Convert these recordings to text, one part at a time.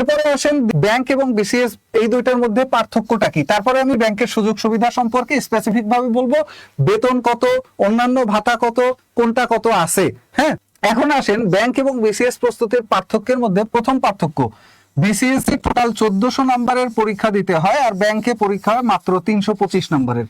এরপরে আসেন ব্যাংক এবং বিসিএস, এই দুইটার মধ্যে পার্থক্যটা কি? তারপরে আমি ব্যাংকের সুযোগ সুবিধা সম্পর্কে স্পেসিফিক ভাবে বলব। বেতন কত? অন্যান্য ভাতা কত? কোনটা কত আছে? হ্যাঁ? এখন আসেন ব্যাংক এবং বিসিএস প্রস্তুতির পার্থক্যের মধ্যে প্রথম পার্থক্য। বিসিএস এ টোটাল চোদ্দশো নম্বরের পরীক্ষা দিতে হয় আর ব্যাংকে পরীক্ষা মাত্র তিনশো পঁচিশ নম্বরের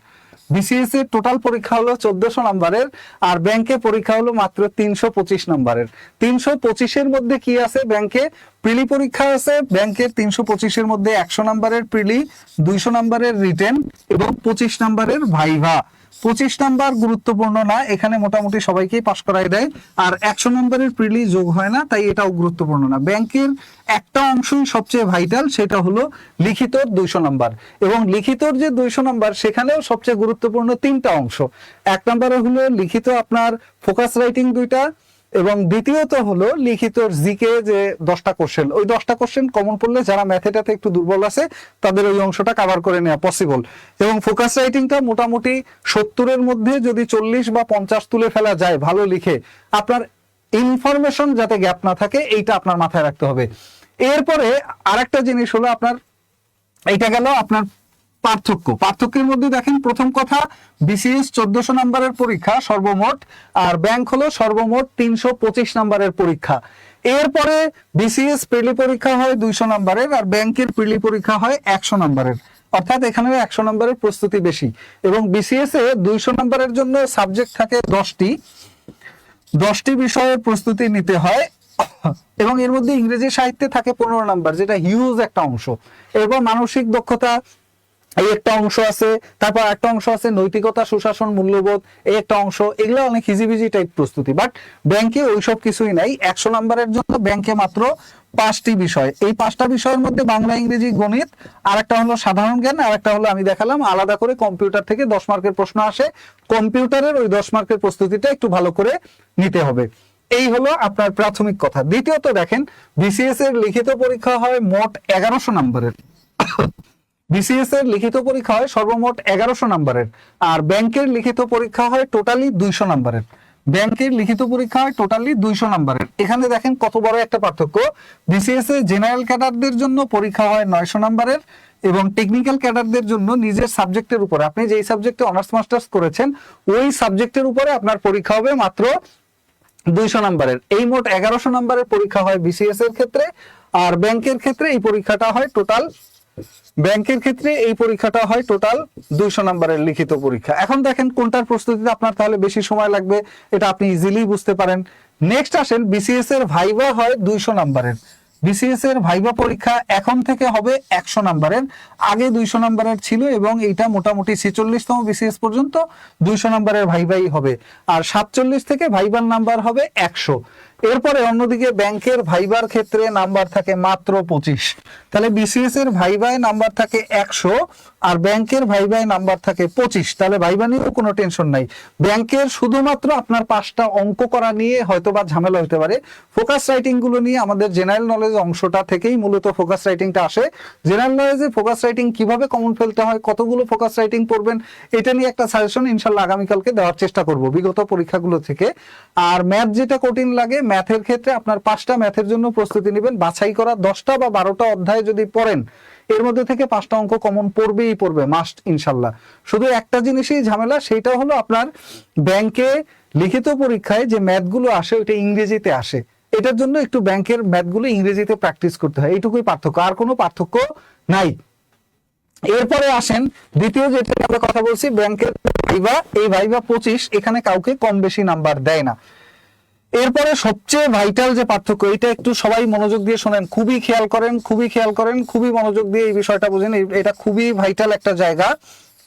বিসিএস এর টোটাল পরীক্ষা হলো চোদ্দশো নাম্বারের, আর ব্যাংকে পরীক্ষা হলো মাত্র তিনশো পঁচিশ নাম্বারের। তিনশো পঁচিশের মধ্যে কি আছে ব্যাংকে প্রিলি পরীক্ষা আছে ব্যাংকের তিনশো পঁচিশের মধ্যে একশো নাম্বারের প্রিলি, দুইশো নাম্বারের রিটেন এবং পঁচিশ নাম্বারের ভাইভা। পঁচিশ নাম্বার গুরুত্বপূর্ণ না, এখানে মোটামুটি সবাইকেই পাশ করাই দেয়। আর একশো নম্বরের প্রিলি যোগ হয় না, তাই এটাও গুরুত্বপূর্ণ না। ব্যাংকের একটা অংশই সবচেয়ে ভাইটাল সেটা হলো লিখিত দুইশো নাম্বার। এবং লিখিতর যে দুইশো নাম্বার, সেখানেও সবচেয়ে গুরুত্বপূর্ণ তিনটা অংশ। এক নম্বরে হলো লিখিত আপনার ফোকাস রাইটিং দুইটা এবং দ্বিতীয়ত হলো লিখিত জিকে যে দশটা কোশ্চেন ওই দশটা কোশ্চেন কমন পড়লে যারা ম্যাথেটাতে একটু দুর্বল আছে, তাদের ওই অংশটা কাভার করে নেওয়া পসিবল এবং ফোকাস রাইটিংটা মোটামুটি সত্তরের মধ্যে যদি চল্লিশ বা পঞ্চাশ তুলে ফেলা যায় ভালো লিখে, আপনার ইনফরমেশন যাতে গ্যাপ না থাকে, এইটা আপনার মাথায় রাখতে হবে। এরপরে আরেকটা জিনিস হলো আপনার, এইটা গেল আপনার পার্থক্য। পার্থক্যের মধ্যে দেখেন প্রথম কথা বিসিএস চোদ্দশো নম্বরের পরীক্ষা সর্বমোট, আর ব্যাংক হলো সর্বমোট তিনশো পঁচিশ নম্বরের পরীক্ষা। এরপরে বিসিএস প্রিলি পরীক্ষা হয় দুইশো নম্বরের, আর ব্যাংকের প্রিলি পরীক্ষা হয় একশো নম্বরের। অর্থাৎ এখানে একশো নম্বরের প্রস্তুতি বেশি। এবং বিসিএস এ দুইশো নম্বরের জন্য সাবজেক্ট থাকে দশটি। দশটি বিষয়ের প্রস্তুতি নিতে হয়। এবং এর মধ্যে ইংরেজি সাহিত্যে থাকে পনেরো নাম্বার, যেটা হিউজ একটা অংশ। এরপর মানসিক দক্ষতা এই একটা অংশ আছে, তারপর একটা অংশ আছে নৈতিকতা, সুশাসন, মূল্যবোধ, এই একটা অংশ, এগুলো অনেক হিজিবিজি টাইপ প্রস্তুতি বাট ব্যাংকে ওইসব কিছুই নাই। একশো নাম্বারের জন্য ব্যাংকে মাত্র পাঁচটি বিষয়। এই পাঁচটা বিষয়ের মধ্যে বাংলা, ইংরেজি, গণিত আর একটা হলো সাধারণ জ্ঞান আর একটা হলো আমি দেখালাম আলাদা করে কম্পিউটার থেকে দশ মার্কের প্রশ্ন আসে। কম্পিউটারের ওই দশ মার্কের প্রস্তুতিটা একটু ভালো করে নিতে হবে। এই হলো আপনার প্রাথমিক কথা। দ্বিতীয়ত দেখেন বিসিএস এর লিখিত পরীক্ষা হয় মোট এগারোশো নম্বরের। বিসিএস এর লিখিত পরীক্ষা হয় সর্বমোট এগারোশো নাম্বারের, আর ব্যাংকের লিখিত পরীক্ষা হয় টোটালি দুইশো নাম্বারের। ব্যাংকের লিখিত পরীক্ষা হয় টোটালি দুইশো নাম্বারের। এখানে দেখেন কত বড় একটা পার্থক্য। বিসিএস এ জেনারেল ক্যাডারদের জন্য পরীক্ষা হয় নয়শো নাম্বারের এবং টেকনিক্যাল ক্যাডারদের জন্য নিজের সাবজেক্টের উপরে। আপনি যেই সাবজেক্টে অনার্স, মাস্টার্স করেছেন, ওই সাবজেক্টের উপরে আপনার পরীক্ষা হবে মাত্র দুইশো নাম্বারের। এই মোট এগারোশো নাম্বারের পরীক্ষা হয় বিসিএস এর ক্ষেত্রে, আর ব্যাংকের ক্ষেত্রে এই পরীক্ষাটা হয় টোটাল ব্যাংকের ক্ষেত্রে এই পরীক্ষাটা হয় টোটাল দুইশো নম্বরের লিখিত পরীক্ষা। এখন দেখেন কোনটার প্রস্তুতিতে আপনার তাহলে বেশি সময় লাগবে, এটা আপনি ইজিলি বুঝতে পারেন। নেক্সট আসেন বিসিএস এর ভাইবা হয় দুইশো নম্বরের। বিসিএস এর ভাইবা পরীক্ষা এখন থেকে হবে একশো নম্বরের। আগে দুইশো নম্বরের ছিল এবং এইটা মোটামুটি ছেচল্লিশতম বিসিএস পর্যন্ত দুইশো নম্বরের ভাইবাই হবে। আর সাতচল্লিশ থেকে ভাইবার নাম্বার হবে একশো। এরপরে অন্যদিকে ব্যাংকের ভাইবার ক্ষেত্রে নাম্বার থাকে মাত্র পঁচিশ। তাহলে বিসিএস এর ভাইবায় নাম্বার থাকে একশো আর ব্যাংকের ভাইবায় নাম্বার থাকে পঁচিশ। তাহলে ভাইবা নিয়েও কোনো টেনশন নাই। ব্যাংকের শুধুমাত্র আপনার পাঁচটা অঙ্ক করা নিয়ে হয়তো বা ঝামেলা হতে পারে। ফোকাস রাইটিংগুলো নিয়ে আমাদের জেনারেল নলেজ অংশটা থেকেই মূলত ফোকাস রাইটিংটা আসে। জেনারেল নলেজে ফোকাস রাইটিং কীভাবে কমন ফেলতে হয়, কতগুলো ফোকাস রাইটিং পড়বেন, এটা নিয়ে একটা সাজেশন ইনশাল্লাহ আগামীকালকে দেওয়ার চেষ্টা করব বিগত পরীক্ষাগুলো থেকে। আর ম্যাথ যেটা কঠিন লাগে ম্যাথের ক্ষেত্রে আপনার পাঁচটা ম্যাথের জন্য প্রস্তুতি নেবেন। বাছাই করা দশটা বা বারোটা অধ্যায় যদি পড়েন, এর মধ্যে থেকে পাঁচটা অঙ্ক কমন পড়বেই পড়বে মাস্ট ইনশাল্লাহ শুধু একটা জিনিসই ঝামেলা, সেটা হলো আপনার ব্যাংকে লিখিত পরীক্ষায় যে ম্যাথগুলো আসে, ওইটা ইংরেজিতে আসে। এটার জন্য একটু ব্যাংকের ম্যাথগুলো ইংরেজিতে প্র্যাকটিস করতে হয়। এইটুকুই পার্থক্য, আর কোনো পার্থক্য নাই। এরপরে আসেন, দ্বিতীয় যেটা আমরা কথা বলছি, ব্যাংকের ভাইবা, এই ভাইবা পঁচিশ, এখানে কাউকে কম বেশি নাম্বার দেয় না। এরপরে সবচেয়ে ভাইটাল যে পার্থক্য, এটা একটু সবাই মনোযোগ দিয়ে শোনেন, খুবই খেয়াল করেন, খুবই খেয়াল করেন, খুবই মনোযোগ দিয়ে এই বিষয়টা বুঝেন এটা খুবই ভাইটাল একটা জায়গা।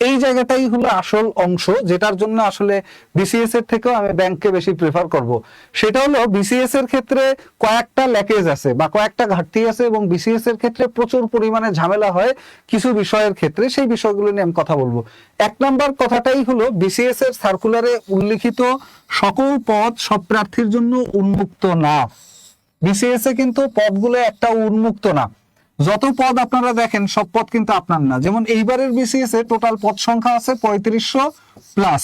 এই জায়গাটাই হলো আসল অংশ, যেটার জন্য আসলে বিসিএস এর থেকেও আমি ব্যাংককে বেশি প্রেফার করব। সেটা হলো বিসিএস এর ক্ষেত্রে কয়েকটা ল্যাকেজ আছে বা কয়েকটা ঘাটতি আছে এবং বিসিএস এর ক্ষেত্রে প্রচুর পরিমাণে ঝামেলা হয় কিছু বিষয়ের ক্ষেত্রে। সেই বিষয়গুলো নিয়ে আমি কথা বলব। এক নম্বর কথাটাই হলো বিসিএস এর সার্কুলারে উল্লিখিত সকল পদ সব প্রার্থীর জন্য উন্মুক্ত না। বিসিএস এ কিন্তু পদগুলো একটা উন্মুক্ত না। যত পদ আপনারা দেখেন, সব পদ কিন্তু আপনার না। যেমন এইবারের বিসিএস এ টোটাল পদ সংখ্যা আছে পঁয়ত্রিশশো প্লাস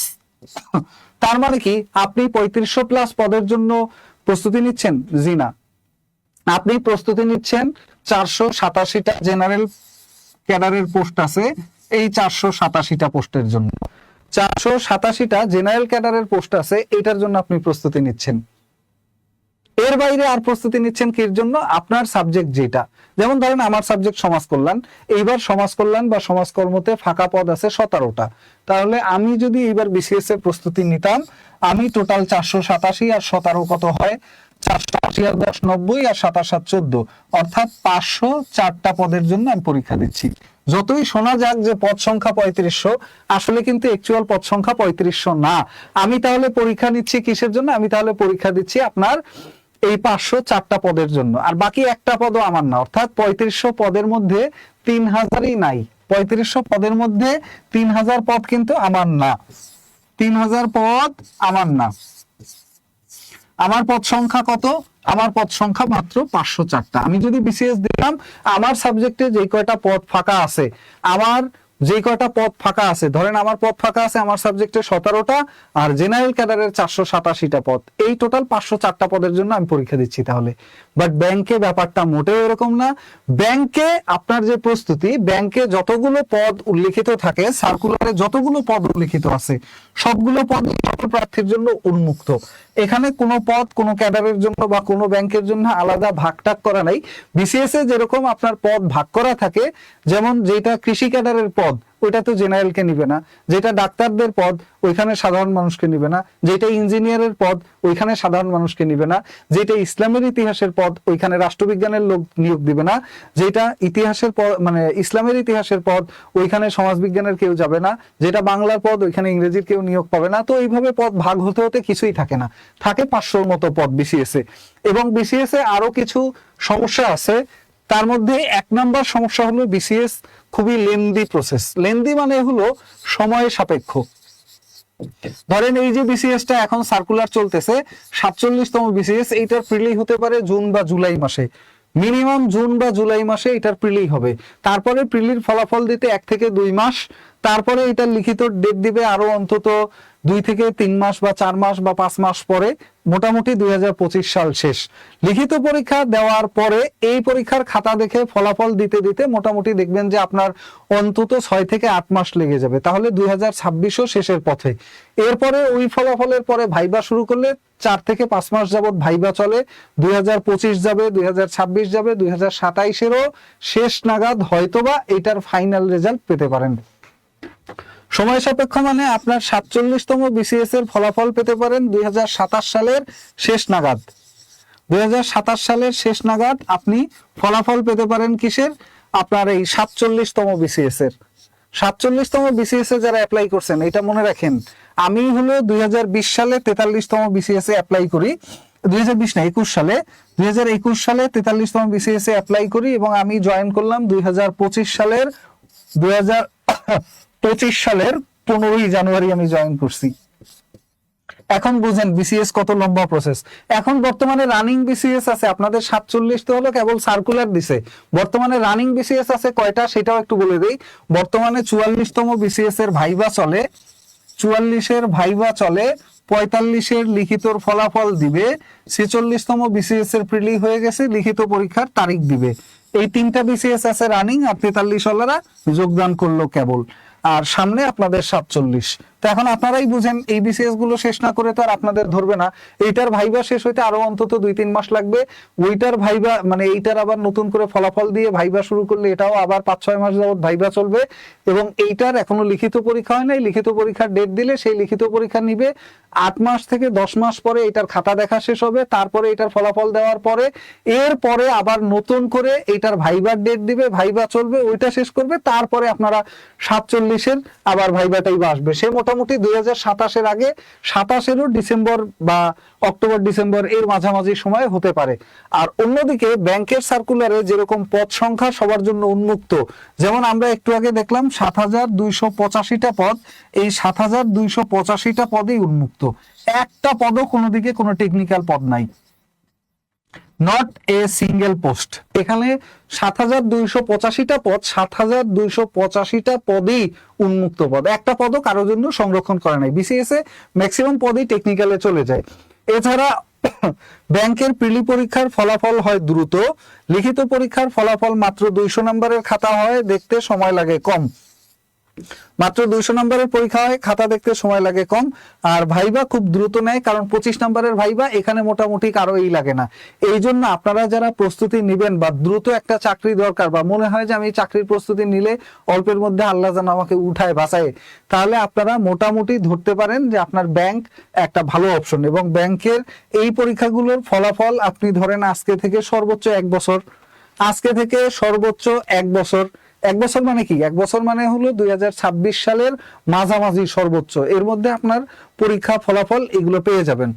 তার মানে কি? আপনি পঁয়ত্রিশশো প্লাস পদের জন্য প্রস্তুতি নিচ্ছেন? জি না। আপনি প্রস্তুতি নিচ্ছেন চারশো সাতাশিটা জেনারেল ক্যাডারের পোস্ট আছে, এই চারশো সাতাশিটা পোস্টের জন্য। চারশো সাতাশিটা জেনারেল ক্যাডারের পোস্ট আছে, এটার জন্য আপনি প্রস্তুতি নিচ্ছেন। এর বাইরে আর প্রস্তুতি নিচ্ছেন কির জন্য? আপনার সাবজেক্ট যেটা। যেমন ধরেন আমার সাবজেক্ট সমাজ কল্যাণ। এইবার সমাজ কল্যাণ বা সমাজকর্মতে ফাঁকা পদ আছে সতেরোটা। তাহলে আমি যদি এইবার বিসিএস এর প্রস্তুতি নিতাম, আমি টোটাল চারশো সাতাশি আর সতেরো কত হয়? চারশো আশি আর দশ নব্বই আর সাতাশ সাত চোদ্দ। অর্থাৎ পাঁচশো চারটা পদের জন্য আমি পরীক্ষা দিচ্ছি। যতই শোনা যাক যে পদ সংখ্যা পঁয়ত্রিশশো, আসলে কিন্তু অ্যাকচুয়াল পদ সংখ্যা পঁয়ত্রিশশো না। আমি তাহলে পরীক্ষা নিচ্ছি কিসের জন্য? আমি তাহলে পরীক্ষা দিচ্ছি আপনার এই পাঁচশো চারটা পদের জন্য। আর বাকি একটা পদও আমার না, অর্থাৎ পঁয়ত্রিশশো পদের মধ্যে তিন হাজারই নাই। পঁয়ত্রিশশো পদের মধ্যে তিন হাজার পদ কিন্তু আমার না। তিন হাজার পদ আমার না। আমার পদ সংখ্যা কত? আমার পদ সংখ্যা মাত্র পাঁচশো চারটা। আমি যদি বিসিএস দিলাম আমার সাবজেক্টে যে কয়টা পদ ফাঁকা আছে, আমার যে কয়টা পদ ফাঁকা আছে? ধরেন আমার পদ ফাঁকা আছে, আমার সাবজেক্টে সতেরোটা, আর জেনারেল ক্যাডারের চারশো সাতাশিটা পদ। এই টোটাল পাঁচশো চারটা পদের জন্য আমি পরীক্ষা দিচ্ছি তাহলে। বাট ব্যাংকে ব্যাপারটা মোটেও এরকম না। ব্যাংকে আপনার যে প্রস্তুতি ব্যাংকে যতগুলো পদ উল্লেখিত থাকে সার্কুলারে যতগুলো পদ উল্লেখিত আছে সবগুলো পদ সকল প্রার্থীর জন্য উন্মুক্ত। এখানে কোনো পদ, কোনো ক্যাডারের জন্য বা কোনো ব্যাংকের জন্য আলাদা ভাগ টাগ করা নাই। বিসিএস এ যেরকম আপনার পদ ভাগ করা থাকে, যেমন যেটা কৃষি ক্যাডারের পদ ওইটা তো জেনারেলকে নিবে না। যেটা ডাক্তারদের পদ, ওইখানে সাধারণ মানুষকে নিবে না। যেটা ইঞ্জিনিয়ারের পদ, ওইখানে সাধারণ মানুষকে নিবে না। যেটা ইসলামের ইতিহাসের পদ, ওইখানে রাষ্ট্রবিজ্ঞানের লোক নিয়োগ দিবে না। যেটা ইতিহাসের পদ মানে ইসলামের ইতিহাসের পদ, ওইখানে সমাজবিজ্ঞানের কেউ যাবে না। যেটা বাংলার পদ, ওইখানে ইংরেজির কেউ নিয়োগ পাবে না। তো এইভাবে পদ ভাগ হতে হতে কিছুই থাকে না। থাকে পাঁচশোর মতো পদ বিসিএস এ। এবং বিসিএস এ আরও কিছু সমস্যা আছে তার মধ্যে এক নাম্বার সমস্যা হলো বিসিএস খুবই লেন্দি প্রসেস লেন্দি মানে হলো সময় সাপেক্ষ। ধরেন এই যে বিসিএস টা এখন সার্কুলার চলতেছে, সাতচল্লিশতম বিসিএস এইটার প্রিলি হতে পারে জুন বা জুলাই মাসে। মিনিমাম জুন বা জুলাই মাসে এটার প্রিলি হবে। তারপরে প্রিলির ফলাফল দিতে এক থেকে দুই মাস, তারপরে এটার লিখিত ডেট দিবে আরও অন্তত দুই থেকে তিন মাস বা চার মাস বা পাঁচ মাস পরে। মোটামুটি দুই হাজার পঁচিশ সাল শেষ। লিখিত পরীক্ষা দেওয়ার পরে এই পরীক্ষার খাতা দেখে ফলাফল দিতে দিতে মোটামুটি দেখবেন যে আপনার অন্তত ছয় থেকে আট মাস লেগে যাবে। তাহলে দুই হাজার শেষের পথে। এরপরে ওই ফলাফলের পরে ভাইবা শুরু করলে চার থেকে পাঁচ মাস যাবত ভাইবা চলে। দুই যাবে দুই যাবে, দুই হাজার শেষ নাগাদ হয়তোবা এটার ফাইনাল রেজাল্ট পেতে পারেন। সময় সাপেক্ষ মানে আপনার সাতচল্লিশতম বিসিএস এর ফলাফল পেতে পারেন দুই হাজার সাতাশ সালের শেষ নাগাদ। দুই হাজার সাতাশ সালের শেষ নাগাদ আপনি ফলাফল পেতে পারেন কিসের? আপনার এই সাতচল্লিশতম বিসিএস এর। সাতচল্লিশতম বিসিএস এ যারা অ্যাপ্লাই করছেন, এটা মনে রাখেন, আমি হলো দুই হাজার বিশ সালে তেতাল্লিশতম বিসিএস এ অ্যাপ্লাই করি, দুই হাজার বিশ না, একুশ সালে, দুই হাজার একুশ সালে তেতাল্লিশতম বিসিএস এ অ্যাপ্লাই করি এবং আমি জয়েন করলাম দুই হাজার পঁচিশ সালের দুই হাজার পঁচিশ সালের পনেরোই জানুয়ারি আমি জয়েন করছি। এখন বুঝেন বিসিএস কত লম্বা প্রসেস এখন বর্তমানে রানিং বিসিএস আছে, আপনাদের সাতচল্লিশ তো হলো কেবল সার্কুলার দিছে। বর্তমানে রানিং বিসিএস আছে কয়টা, সেটাও একটু বলে দিই। বর্তমানে চুয়াল্লিশতম বিসিএস এর ভাইবা চলে, চুয়াল্লিশের ভাইবা চলে, পঁয়তাল্লিশের লিখিতর ফলাফল দিবে, ছেচল্লিশতম বিসিএস এর প্রিলি হয়ে গেছে, লিখিত পরীক্ষার তারিখ দিবে। এই তিনটা বিসিএস আছে রানিং আর তেতাল্লিশ যোগদান করল কেবল। আর সামনে আপনাদের সাতচল্লিশ। তো এখন আপনারাই বুঝেন, এই বিসিএসগুলো শেষ না করে তো আর আপনাদের ধরবে না। এইটার ভাইবা শেষ হইতে আরও অন্তত দুই তিন মাস লাগবে। ওইটার ভাইবা মানে এইটার আবার নতুন করে ফলাফল দিয়ে ভাইবা শুরু করলে এটাও আবার পাঁচ ছয় মাস যাবত ভাইবা চলবে। এবং এইটার এখনও লিখিত পরীক্ষা হয় নাই। লিখিত পরীক্ষার ডেট দিলে সেই লিখিত পরীক্ষা নিবে। আট মাস থেকে দশ মাস পরে এটার খাতা দেখা শেষ হবে। তারপরে এটার ফলাফল দেওয়ার পরে, এর পরে আবার নতুন করে এটার ভাইবার ডেট দিবে, ভাইবা চলবে, ওইটা শেষ করবে। তারপরে আপনারা সাতচল্লিশের আবার ভাইবাটাই আসবে। সে মোটামুটি দুই হাজার আগে সাতাশেরও ডিসেম্বর বা অক্টোবর, ডিসেম্বর এর মাঝামাঝি সময় হতে পারে। আর অন্যদিকে ব্যাংকের সার্কুলারে যেরকম পদ সংখ্যা সবার জন্য উন্মুক্ত, যেমন আমরা একটু আগে দেখলাম সাত হাজার দুইশো পঁচাশিটা পদ, এই সাত হাজার দুইশো পঁচাশিটা পদেই উন্মুক্ত। একটা পদও কোনো দিকে কোনো টেকনিক্যাল পদ নাই। নট এ সিঙ্গেল পোস্ট এখানে সাত হাজার দুইশো পঁচাশিটা পদ সাত হাজার দুইশো পঁচাশিটা পদই উন্মুক্ত পদ। একটা পদও কারোর জন্য সংরক্ষণ করে নাই। বিসিএস এ ম্যাক্সিমাম পদই টেকনিক্যালে চলে যায়। এছাড়া ব্যাংকের প্রিলি পরীক্ষার ফলাফল হয় দ্রুত। লিখিত পরীক্ষার ফলাফল মাত্র দুইশো নম্বরের খাতা হয়। দেখতে সময় লাগে কম। মাত্র দুইশো নম্বরের পরীক্ষা হয়, খাতা দেখতে সময় লাগে কম, আর ভাইবা খুব দ্রুত নেয়, কারণ পঁচিশ নম্বরের ভাইবা এখানে মোটামুটি কারও এই লাগে না। এই জন্য আপনারা যারা প্রস্তুতি নেবেন বা দ্রুত একটা চাকরি দরকার বা মনে হয় যে আমি চাকরির প্রস্তুতি নিলে অল্পের মধ্যে আল্লাহ যেন আমাকে উঠায় বাঁচায়, তাহলে আপনারা মোটামুটি ধরতে পারেন যে আপনার ব্যাংক একটা ভালো অপশন এবং ব্যাংকের এই পরীক্ষাগুলোর ফলাফল আপনি ধরেন আজকে থেকে সর্বোচ্চ এক বছর, আজকে থেকে সর্বোচ্চ এক বছর এক বছর মানে কি? এক বছর মানে হলো দুই হাজার ছাব্বিশ সালের মাঝামাঝি সর্বোচ্চ। এর মধ্যে আপনার পরীক্ষা ফলাফল এগুলো পেয়ে যাবেন।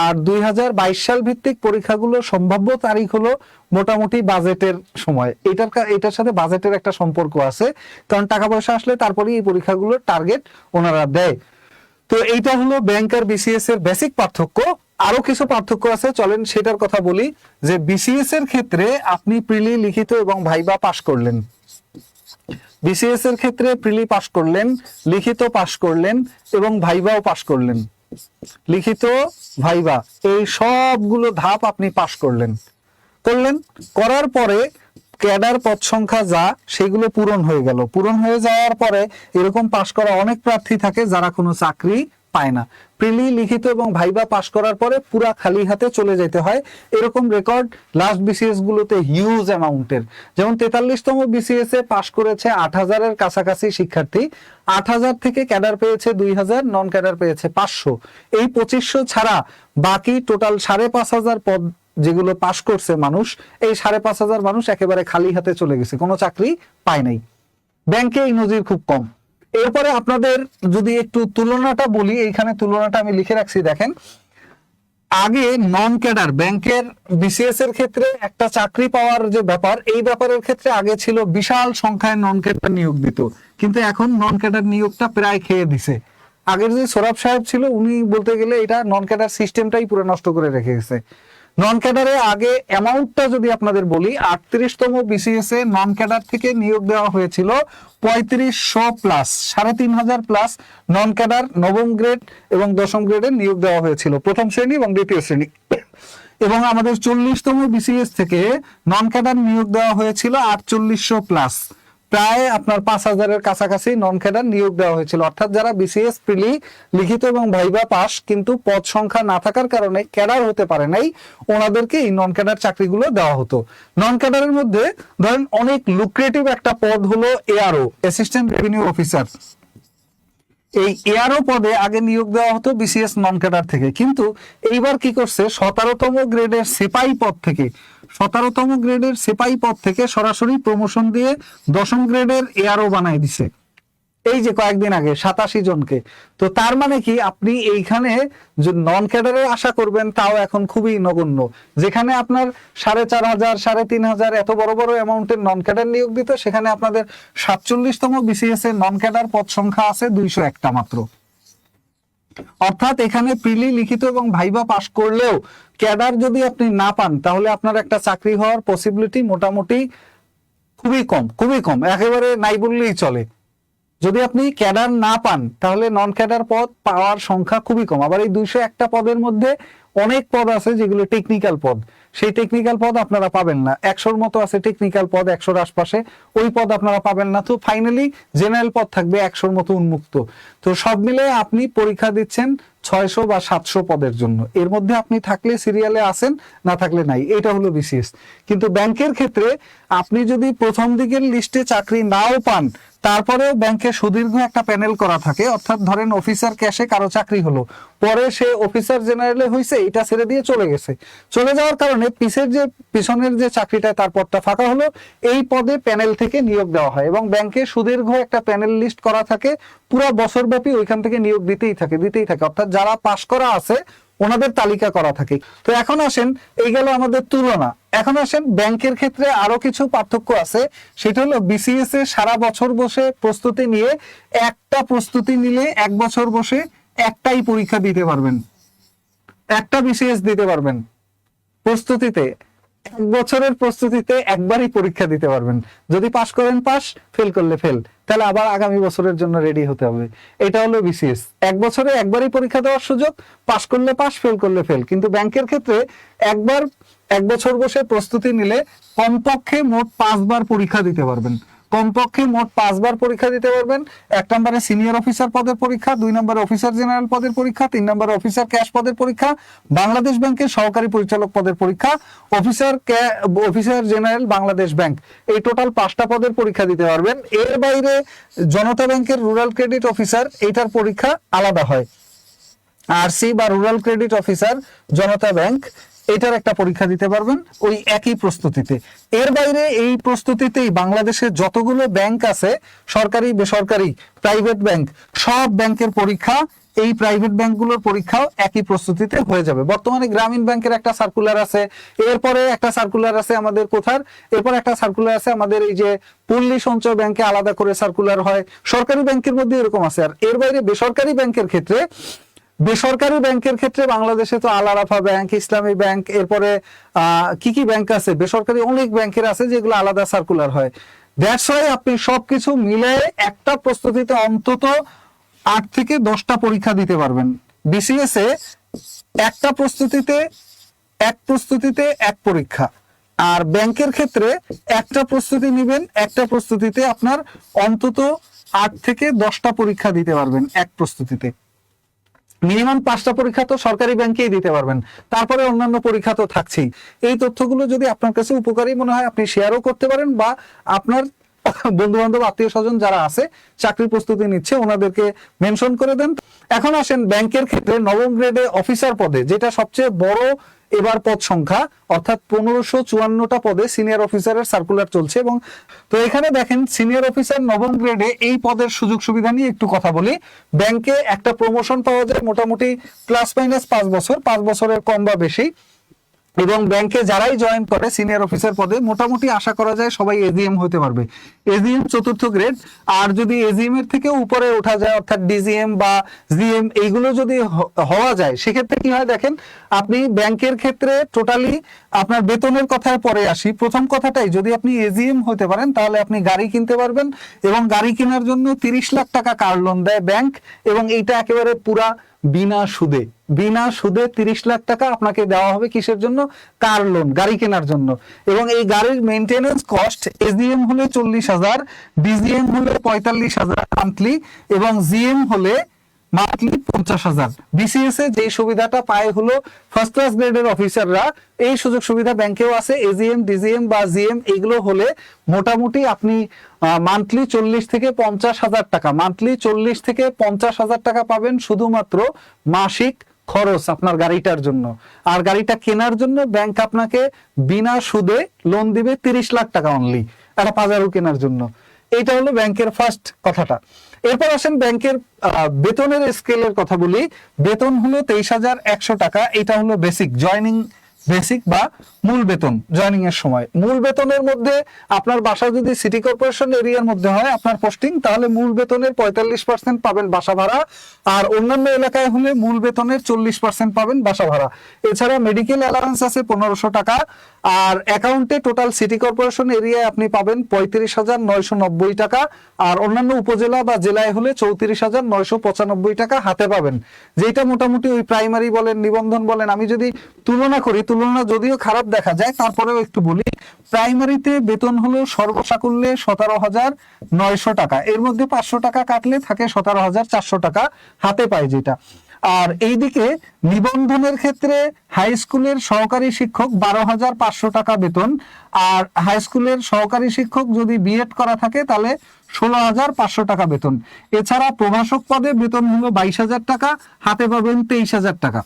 আর দুই হাজার বাইশ সাল ভিত্তিক পরীক্ষাগুলোর সম্ভাব্য তারিখ হলো মোটামুটি বাজেটের সময়। এটার এটার সাথে বাজেটের একটা সম্পর্ক আছে, কারণ টাকা পয়সা আসলে তারপরেই এই পরীক্ষাগুলোর টার্গেট ওনারা দেয়। তো এইটা হলো ব্যাংক আর বিসিএস এর বেসিক পার্থক্য। আরও কিছু পার্থক্য আছে, চলেন সেটার কথা বলি যে বিসিএস এর ক্ষেত্রে আপনি প্রিলি লিখিত এবং ভাইবা পাশ করলেন। বিসিএস এর ক্ষেত্রে প্রিলি পাস করলেন, লিখিত পাস করলেন এবং ভাইবাও পাস করলেন। লিখিত ভাইবা এই সবগুলো ধাপ আপনি পাস করলেন। করলেন, করার পরে ক্যাডার পদ সংখ্যা যা, সেগুলো পূরণ হয়ে গেল। পূরণ হয়ে যাওয়ার পরে এরকম পাশ করা অনেক প্রার্থী থাকে যারা কোনো চাকরি পায় না। প্রিলি লিখিত এবং ভাইবা পাশ করার পরে পুরা খালি হাতে চলে যেতে হয়। এরকম রেকর্ড লাস্ট বিসিএস গুলোতে হিউজ অ্যামাউন্টের যেমন তেতাল্লিশতম বিসিএস এ পাশ করেছে আট হাজারের কাছাকাছি শিক্ষার্থী। আট হাজার থেকে ক্যাডার পেয়েছে দুই হাজার নন ক্যাডার পেয়েছে পাঁচশো। এই পঁচিশশো ছাড়া বাকি টোটাল সাড়ে পাঁচ হাজার পদ যেগুলো পাশ করছে মানুষ, এই সাড়ে পাঁচ হাজার মানুষ একেবারে খালি হাতে চলে গেছে। কোনো চাকরি পায় নাই। ব্যাংকে এই নজির খুব কম। এরপরে আপনাদের যদি একটু তুলনাটা বলি, এইখানে তুলনাটা আমি লিখে রাখছি, দেখেন। আগে নন ক্যাডার ব্যাংকের বিসিএস এর ক্ষেত্রে একটা চাকরি পাওয়ার যে ব্যাপার, এই ব্যাপারের ক্ষেত্রে আগে ছিল বিশাল সংখ্যায় নন ক্যাডার নিয়োগ দিত। কিন্তু এখন নন ক্যাডার নিয়োগটা প্রায় খেয়ে দিছে। আগের যে সোরাব সাহেব ছিল, উনি বলতে গেলে এটা নন ক্যাডার সিস্টেমটাই পুরো নষ্ট করে রেখে গেছে। নন ক্যাডারে আগে অ্যামাউন্টটা যদি আপনাদের বলি, আটত্রিশতম বিসিএস এ নন ক্যাডার থেকে নিয়োগ দেওয়া হয়েছিল পঁয়ত্রিশশো প্লাস সাড়ে তিন হাজার প্লাস নন ক্যাডার নবম গ্রেড এবং দশম গ্রেডে নিয়োগ দেওয়া হয়েছিল, প্রথম শ্রেণি এবং দ্বিতীয় শ্রেণি। এবং আমাদের চল্লিশতম বিসিএস থেকে নন ক্যাডার নিয়োগ দেওয়া হয়েছিল আটচল্লিশশো প্লাস প্রায় আপনার পাঁচ হাজারের কাছাকাছি নন ক্যাডার নিয়োগ দেওয়া হয়েছিল। অর্থাৎ যারা বিসিএস প্রিলি লিখিত এবং ভাইবা পাস কিন্তু পদ সংখ্যা না থাকার কারণে ক্যাডার হতে পারে নাই, ওনাদেরকে এই নন ক্যাডার চাকরিগুলো দেওয়া হতো। নন ক্যাডারের মধ্যে ধরেন অনেক লুক্রেটিভ একটা পদ হলো এআরও অ্যাসিস্ট্যান্ট রেভিনিউ অফিসার এই এয়ারও পদে আগে নিয়োগ দেওয়া হতো বিসিএস নন ক্যাডার থেকে। কিন্তু এইবার কি করছে? সতেরোতম গ্রেডের সেপাই পদ থেকে, সতেরোতম গ্রেডের সেপাই পদ থেকে সরাসরি প্রমোশন দিয়ে দশম গ্রেডের এয়ারও বানায় দিছে। এই যে কয়েকদিন আগে, সাতাশি জনকে। তো তার মানে কি, আপনি এইখানে নন ক্যাডারে আশা করবেন, তাও এখন খুবই নগণ্য। যেখানে আপনার সাড়ে চার হাজার, সাড়ে তিন হাজার এত বড় বড় অ্যামাউন্টের নন ক্যাডার নিয়োগ দিত, সেখানে আপনাদের সাতচল্লিশতম বিসিএস এর নন ক্যাডার পদ সংখ্যা আছে দুইশো একটা মাত্র। অর্থাৎ এখানে প্রিলি লিখিত এবং ভাইবা পাস করলেও ক্যাডার যদি আপনি না পান, তাহলে আপনার একটা চাকরি হওয়ার পসিবিলিটি মোটামুটি খুবই কম খুবই কম। একেবারে নাই বললেই চলে। যদি আপনি ক্যাডার না পান, তাহলে নন ক্যাডার পদ পাওয়ার সংখ্যা খুবই কম। আবার এই দুইশো একটা পদের মধ্যে অনেক পদ আছে যেগুলো টেকনিক্যাল পদ। সেই টেকনিক্যাল পদ আপনারা পাবেন না। একশোর মতো আছে টেকনিক্যাল পদ, একশোর আশপাশে। ওই পদ আপনারা পাবেন না। তো ফাইনালি জেনারেল পদ থাকবে একশোর মতো উন্মুক্ত। তো সব মিলে আপনি পরীক্ষা দিচ্ছেন ছয়শো বা সাতশো পদের জন্য। এর মধ্যে আপনি থাকলে সিরিয়ালে আসেন, না থাকলে নাই। এটা হলো বিসিএস কিন্তু ব্যাংকের ক্ষেত্রে আপনি যদি প্রথম দিকের লিস্টে চাকরি নাও পান, তারপরেও ব্যাংকে সুদীর্ঘ একটা প্যানেল করা থাকে। অর্থাৎ ধরেন অফিসার ক্যাশে কারও চাকরি হলো। পরে সে অফিসার জেনারেলে হয়েছে এটা ছেড়ে দিয়ে চলে গেছে। চলে যাওয়ার কারণে পিছের যে, পিছনের যে চাকরিটা তার পদটা ফাঁকা হলো, এই পদে প্যানেল থেকে নিয়োগ দেওয়া হয় এবং ব্যাংকে সুদীর্ঘ একটা প্যানেল লিস্ট করা থাকে, পুরো বছর ব্যাপী ওইখান থেকে নিয়োগ দিতেই থাকে দিতেই থাকে। অর্থাৎ যারা পাশ করা আছে, ওনাদের তালিকা করা থাকে। তো এখন আসেন, এই গেল আমাদের তুলনা। এখন আসেন ব্যাংকের ক্ষেত্রে আরও কিছু পার্থক্য আছে। সেটা হলো বিসিএস এ সারা বছর বসে প্রস্তুতি নিয়ে, একটা প্রস্তুতি নিলে এক বছর বসে একটাই পরীক্ষা দিতে পারবেন। একটা বিসিএস দিতে পারবেন। প্রস্তুতিতে, এক বছরের প্রস্তুতিতে একবারই পরীক্ষা দিতে পারবেন। যদি পাশ করেন পাস ফেল করলে ফেল তাহলে আবার আগামী বছরের জন্য রেডি হতে হবে। এটা হলো বিসিএস এক বছরে একবারই পরীক্ষা দেওয়ার সুযোগ, পাশ করলে পাস ফেল করলে ফেল কিন্তু ব্যাংকের ক্ষেত্রে একবার, এক বছর বসে প্রস্তুতি নিলে কমপক্ষে মোট পাঁচবার পরীক্ষা দিতে পারবেন। কমপক্ষে মোট পাঁচবার পরীক্ষা দিতে পারবেন। এক নম্বরে সিনিয়র অফিসার পদের পরীক্ষা, দুই নম্বরে অফিসার জেনারেল পদের পরীক্ষা, তিন নম্বরে অফিসার ক্যাশ পদের পরীক্ষা, বাংলাদেশ ব্যাংকের সহকারী পরিচালক পদের পরীক্ষা officer officer general Bangladesh bank. এই টোটাল পাঁচটা পদের পরীক্ষা দিতে পারবেন। এর বাইরে জনতা ব্যাংকের রুরাল ক্রেডিট অফিসার এইটার পরীক্ষা আলাদা হয়। আরসি বা rural credit officer Janata bank. এটার একটা পরীক্ষা দিতে পারবেন ওই একই প্রস্তুতিতে। এর বাইরে এই প্রস্তুতিতেই বাংলাদেশের যতগুলো ব্যাংক আছে, সরকারি, বেসরকারি, প্রাইভেট ব্যাংক, সব ব্যাংকের পরীক্ষা, এই প্রাইভেট ব্যাংকগুলোর পরীক্ষাও একই প্রস্তুতিতে হয়ে যাবে। বর্তমানে গ্রামীণ ব্যাংকের একটা সার্কুলার আছে, এরপরে একটা সার্কুলার আছে আমাদের কোথার? এরপর একটা সার্কুলার আছে আমাদের এই যে পল্লী সঞ্চয় ব্যাংকে আলাদা করে সার্কুলার হয়। সরকারি ব্যাংকের মধ্যে এরকম আছে। আর এর বাইরে বেসরকারি ব্যাংকের ক্ষেত্রে বেসরকারি ব্যাংকের ক্ষেত্রে বাংলাদেশে তো আল আরাফা ব্যাংক, ইসলামী ব্যাংক, এরপরে কি কি ব্যাংক আছে? বেসরকারি অনেক ব্যাংকের আছে যেগুলো আলাদা সার্কুলার হয়। দ্যাটস ওয়াই আপনি সবকিছু মিলে একটা প্রস্তুতিতে অন্তত আট থেকে দশটা পরীক্ষা দিতে পারবেন। বিসিএস এ একটা প্রস্তুতিতে, এক প্রস্তুতিতে এক পরীক্ষা। আর ব্যাংকের ক্ষেত্রে একটা প্রস্তুতি নেবেন, একটা প্রস্তুতিতে আপনার অন্তত আট থেকে দশটা পরীক্ষা দিতে পারবেন এক প্রস্তুতিতে। মিনিমাম পাঁচটা পরীক্ষা তো সরকারি ব্যাংকেই দিতে পারবেন। তারপরে অন্যান্য পরীক্ষা তো থাকছেই। এই তথ্যগুলো যদি আপনার কাছে উপকারী মনে হয়, আপনি শেয়ারও করতে পারেন বা আপনার বন্ধু বান্ধব আত্মীয় স্বজন যারা আছে, চাকরি প্রস্তুতি নিচ্ছে, ওনাদেরকে মেনশন করে দেন। এখন আসেন ব্যাংকের ক্ষেত্রে নবম গ্রেডে অফিসার পদে, যেটা সবচেয়ে বড় এবার পদ সংখ্যা, অর্থাৎ পনেরোশো চুয়ান্নটা পদে সিনিয়র অফিসারের সার্কুলার চলছে এবং তো এখানে দেখেন সিনিয়র অফিসার নবম গ্রেডে এই পদের সুযোগ সুবিধা নিয়ে একটু কথা বলি। ব্যাংকে একটা প্রমোশন পাওয়া যায় মোটামুটি প্লাস মাইনাস পাঁচ বছর, পাঁচ বছরের কম বা বেশি। এবং ব্যাংকে যারাই জয়েন করে সিনিয়র অফিসার পদে, মোটামুটি আশা করা যায় সবাই এজিএম হতে পারবে। এজিএম চতুর্থ গ্রেড আর যদি এজিএম এর থেকেও উপরে ওঠা যায়, অর্থাৎ ডিজিএম বা জিএম এইগুলো যদি হওয়া যায়, সেক্ষেত্রে কি হয় দেখেন, আপনি ব্যাংকের ক্ষেত্রে টোটালি আপনার বেতনের কথায় পরে আসি। প্রথম কথাটাই, যদি আপনি এজিএম হতে পারেন, তাহলে আপনি গাড়ি কিনতে পারবেন এবং গাড়ি কেনার জন্য তিরিশ লাখ টাকা কার লোন দেয় ব্যাংক এবং এইটা একেবারে পুরা বিনা সুদে বিনা সুদে তিরিশ লাখ টাকা আপনাকে দেওয়া হবে কিসের জন্য? কার লোন গাড়ি কেনার জন্য। এবং এই গাড়ির মেনটেনেন্স কস্ট এজিএম হলে চল্লিশ হাজার ডিজিএম হলে পঁয়তাল্লিশ হাজার মান্থলি এবং জিএম হলে মান্থলি পঞ্চাশ হাজার। বিসিএস এ যে সুবিধাটা পায় হলো ফার্স্ট ক্লাস গ্রেডের অফিসাররা এই সুযোগ সুবিধা ব্যাংকেও আছে এজিএম ডিজিএম বা জিএম এগুলো হলে মোটামুটি আপনি মান্থলি চল্লিশ থেকে পঞ্চাশ হাজার টাকা মান্থলি চল্লিশ থেকে পঞ্চাশ হাজার টাকা পাবেন শুধুমাত্র মাসিক খরচ আপনার গাড়িটার জন্য। আর গাড়িটা কেনার জন্য ব্যাংক আপনাকে বিনা সুদে লোন দিবে তিরিশ লাখ টাকা অনলি একটা পাজারু কেনার জন্য। এটা হলো ব্যাংকের ফার্স্ট কথাটা। এরপর আসেন ব্যাংকের বেতনের স্কেলের কথা বলি। বেতন হলো তেইশ হাজার একশো টাকা, এটা হলো বেসিক জয়নিং বেসিক বা মূল বেতন জয়নিং এর সময়। মূল বেতনের মধ্যে আপনার বাসা যদি সিটি কর্পোরেশন এরিয়ার মধ্যে হয়, আপনার পোস্টিং তাহলে মূল বেতনের পঁয়তাল্লিশ পার্সেন্ট পাবেন বাসা ভাড়া। আর অন্যান্য এলাকায় হলে মূল বেতনের চল্লিশ পার্সেন্ট পাবেন বাসা ভাড়া। এছাড়া মেডিকেল অ্যালাউন্স আছে পনেরোশো টাকা। আর অ্যাকাউন্টে টোটাল সিটি কর্পোরেশন এরিয়ায় আপনি পাবেন পঁয়ত্রিশ হাজার নয়শো নব্বই টাকা। আর অন্যান্য উপজেলা বা জেলায় হলে চৌত্রিশ হাজার নয়শো পঁচানব্বই টাকা হাতে পাবেন। যেটা মোটামুটি ওই প্রাইমারি বলেন, নিবন্ধন বলেন, আমি যদি তুলনা করি তুলনা যদিও খারাপ দেখা যায়, তারপরেও একটু বলি প্রাইমারিতে বেতন হলো সর্বসাকুল্যে সতেরো হাজার নয়শো টাকা। এর মধ্যে পাঁচশো টাকা কাটলে থাকে সতেরো হাজার চারশো টাকা হাতে পায় যেটা। আর এইদিকে নিবন্ধনের ক্ষেত্রে হাই স্কুলের সহকারী শিক্ষক বারো হাজার পাঁচশো টাকা বেতন, আর হাই স্কুলের সহকারী শিক্ষক যদি বিএড করা থাকে তাহলে ষোলো হাজার পাঁচশো টাকা বেতন। এছাড়া প্রভাষক পদে বেতন হলো বাইশ হাজার টাকা, হাতে পাবেন তেইশ হাজার টাকা।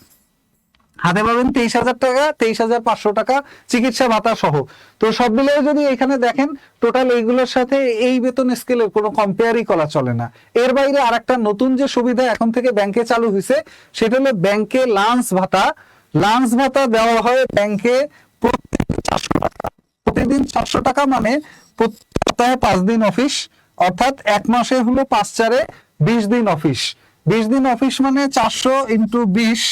হাতে পাবেন তেইশ হাজার টাকা, তেইশ হাজার পাঁচশো টাকা, চিকিৎসা ভাতা সহ। তো সব মিলিয়ে যদি এখানে দেখেন টোটাল এইগুলোর সাথে এই বেতন স্কেলের কোনো কম্পেয়ারই করা চলে না। এর বাইরে আরেকটা নতুন যে সুবিধা এখন থেকে ব্যাংকে চালু হয়েছে সেটা হলো ব্যাংকে লাঞ্চ ভাতা। লাঞ্চ ভাতা দেওয়া হয় ব্যাংকে চারশো টাকা। প্রতিদিন চারশো টাকা মানে সপ্তাহে পাঁচ দিন অফিস অর্থাৎ এক মাসে হলো পাঁচ চারে বিশ দিন অফিস বিশ দিন অফিস মানে চারশো ইন্টু বিশ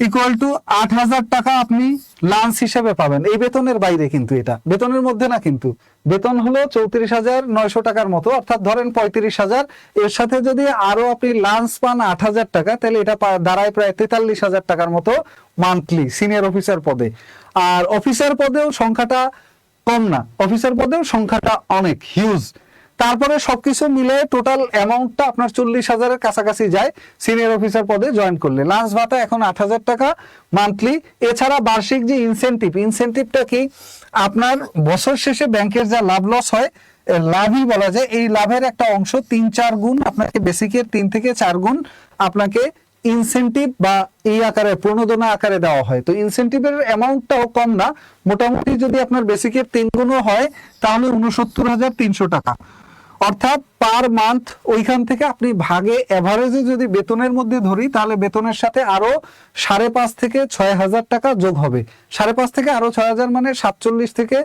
ইকুয়াল টু আট হাজার টাকা আপনি লাঞ্চ হিসেবে পাবেন। এই বেতনের বাইরে কিন্তু এটা। বেতনের মধ্যে না কিন্তু। বেতন হলো চৌত্রিশ হাজার নয়শো টাকার মতো। অর্থাৎ ধরেন পঁয়ত্রিশ হাজার। এর সাথে যদি আরও আপনি লাঞ্চ পান আট হাজার টাকা, তাহলে এটা দাঁড়ায় প্রায় তেতাল্লিশ হাজার টাকার মতো মান্থলি সিনিয়র অফিসার পদে। আর অফিসার পদেও সংখ্যাটা কম না। অফিসার পদেও সংখ্যাটা অনেক হিউজ তারপরে সবকিছু মিলে টোটাল অ্যামাউন্টটা আপনার চল্লিশ হাজারের কাছাকাছি যায় সিনিয়র অফিসার পদে জয়েন করলে। লাঞ্চ ভাতা এখন আট হাজার টাকা মান্থলি এছাড়া বার্ষিক যে ইনসেনটিভ ইনসেনটিভটা কি? আপনার বছর শেষে ব্যাংকের যা লাভ লস হয় লাভই বলা যায়। এই লাভের একটা অংশ তিন চার গুণ, আপনাকে বেসিকের তিন থেকে চার গুণ আপনাকে ইনসেনটিভ বা এই আকারে, প্রণোদনা আকারে দেওয়া হয়। তো ইনসেনটিভের অ্যামাউন্টটাও কম না। মোটামুটি যদি আপনার বেসিকের তিন গুণও হয়, তাহলে উনসত্তর হাজার তিনশো টাকা। অর্থাৎ পার মান্থ ওইখান থেকে আপনি ভাগে এভারেজে যদি বেতনের মধ্যে ধরি, তাহলে বেতনের সাথে আরও সাড়ে পাঁচ থেকে ছয় হাজার টাকা যোগ হবে। সাড়ে পাঁচ থেকে আরও ছয় হাজার মানে সাতচল্লিশ থেকে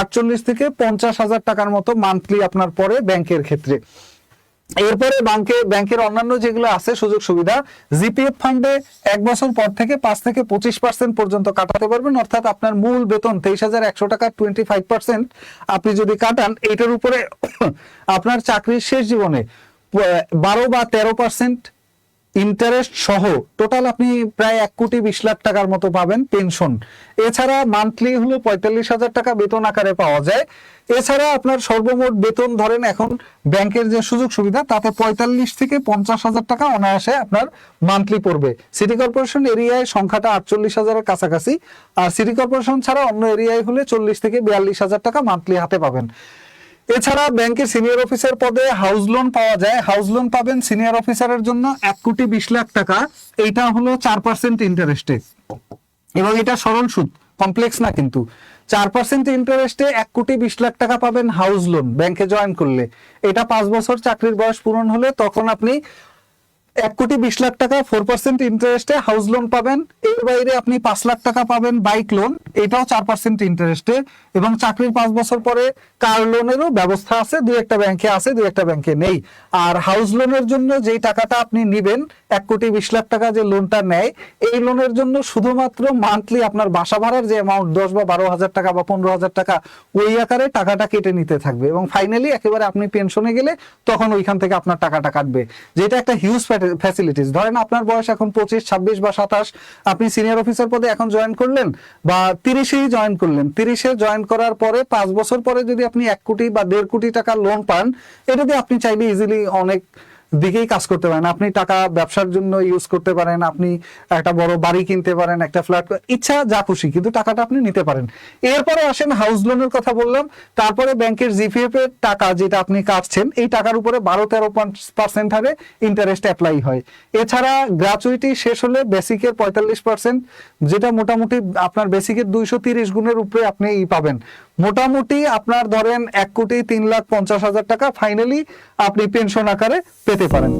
আটচল্লিশ থেকে পঞ্চাশ হাজার টাকার মতো মান্থলি আপনার পরে ব্যাংকের ক্ষেত্রে। এরপরে ব্যাংকে ব্যাংকের অন্যান্য যেগুলো আছে সুযোগ সুবিধা জিপিএফ ফান্ডে এক বছর পর থেকে পাঁচ থেকে পঁচিশ পার্সেন্ট পর্যন্ত কাটাতে পারবেন। অর্থাৎ আপনার মূল বেতন তেইশ হাজার একশো টাকার টোয়েন্টি ফাইভ পার্সেন্ট আপনি যদি কাটান, এইটার উপরে আপনার চাকরির শেষ জীবনে বারো বা তেরো পার্সেন্ট ইন্টারেস্ট সহ টোটাল আপনি প্রায় এক কোটি বিশ লাখ টাকার মতো পাবেন পেনশন এছাড়া মান্থলি হলো পঁয়তাল্লিশ হাজার টাকা বেতন আকারে পাওয়া যায়। এছাড়া আপনার সর্বমোট বেতন ধরেন এখন ব্যাংকের যে সুযোগ সুবিধা, তাতে পঁয়তাল্লিশ থেকে পঞ্চাশ হাজার টাকা অনায়াসে আপনার মান্থলি পড়বে। সিটি কর্পোরেশন এরিয়ায় সংখ্যাটা আটচল্লিশ হাজারের কাছাকাছি। আর সিটি কর্পোরেশন ছাড়া অন্য এরিয়ায় হলে চল্লিশ থেকে বিয়াল্লিশ হাজার টাকা মান্থলি হাতে পাবেন। এছাড়া ব্যাংকের সিনিয়র অফিসার পদে হাউস লোন পাওয়া যায়। হাউস লোন পাবেন সিনিয়র অফিসারের জন্য এক কোটি বিশ লাখ টাকা। এইটা হলো চার পার্সেন্ট ইন্টারেস্টে। এবং এটা সরল সুদ, কমপ্লেক্স না কিন্তু। চার পার্সেন্ট ইন্টারেস্টে এক কোটি বিশ লাখ টাকা পাবেন হাউস লোন, ব্যাংকে জয়েন করলে। এটা পাঁচ বছর চাকরির বয়স পূরণ হলে তখন আপনি এক কোটি বিশ লাখ টাকা ফোর পার্সেন্ট ইন্টারেস্টে হাউস লোন পাবেন। এর বাইরে আপনি পাঁচ লাখ টাকা পাবেন বাইক লোন এটাও চার পার্সেন্ট ইন্টারেস্টে এবং চাকরির পাঁচ বছর পরে কার লোনেরও ব্যবস্থা আছে দু একটা ব্যাংকে আছে দু একটা ব্যাংকে নেই। আর হাউস লোনের জন্য যেই টাকাটা আপনি নিবেন, এক কোটি বিশ লাখ টাকা যে লোনটা নেয়, এই লোনের জন্য শুধুমাত্র মান্থলি আপনার বাসা ভাড়ার যে অ্যামাউন্ট দশ বা বারো হাজার টাকা বা পনেরো হাজার টাকা, ওই আকারে টাকাটা কেটে নিতে থাকবে। এবং ফাইনালি একেবারে আপনি পেনশনে গেলে তখন ওইখান থেকে আপনার টাকাটা কাটবে। যেটা একটা হিউজ ফ্যাসিলিটিস ধরেন আপনার বয়স এখন পঁচিশ, ছাব্বিশ বা সাতাশ, আপনি সিনিয়র অফিসার পদে এখন জয়েন করলেন বা তিরিশেই জয়েন করলেন। তিরিশে জয়েন করার পরে পাঁচ বছর পরে যদি আপনি এক কোটি বা দেড় কোটি টাকা লোন পান, এটা দিয়ে আপনি চাইলে ইজিলি অনেক দিকেই কাজ করতে পারেন। আপনি টাকা ব্যবসার জন্য ইউজ করতে পারেন, আপনি একটা বড় বাড়ি কিনতে পারেন, একটা ফ্ল্যাট ইচ্ছা যা খুশি, কিন্তু টাকাটা আপনি নিতে পারেন। এরপরে আসেন হাউস লোনের কথা বললাম। তারপরে ব্যাংকের জিপিএফ এর টাকা যেটা আপনি কাটছেন, এই টাকার উপরে বারো তেরো পার্সেন্ট হারে ইন্টারেস্ট অ্যাপ্লাই হয়। এছাড়া গ্রাচুইটি শেষ হলে বেসিকের পঁয়তাল্লিশ পার্সেন্ট যেটা মোটামুটি আপনার বেসিকের দুইশো তিরিশ গুণের উপরে আপনি ই পাবেন। মোটামুটি আপনার ধরেন এক কোটি তিন লাখ পঞ্চাশ হাজার টাকা ফাইনালি আপনি পেনশন আকারে পেতে পারেন।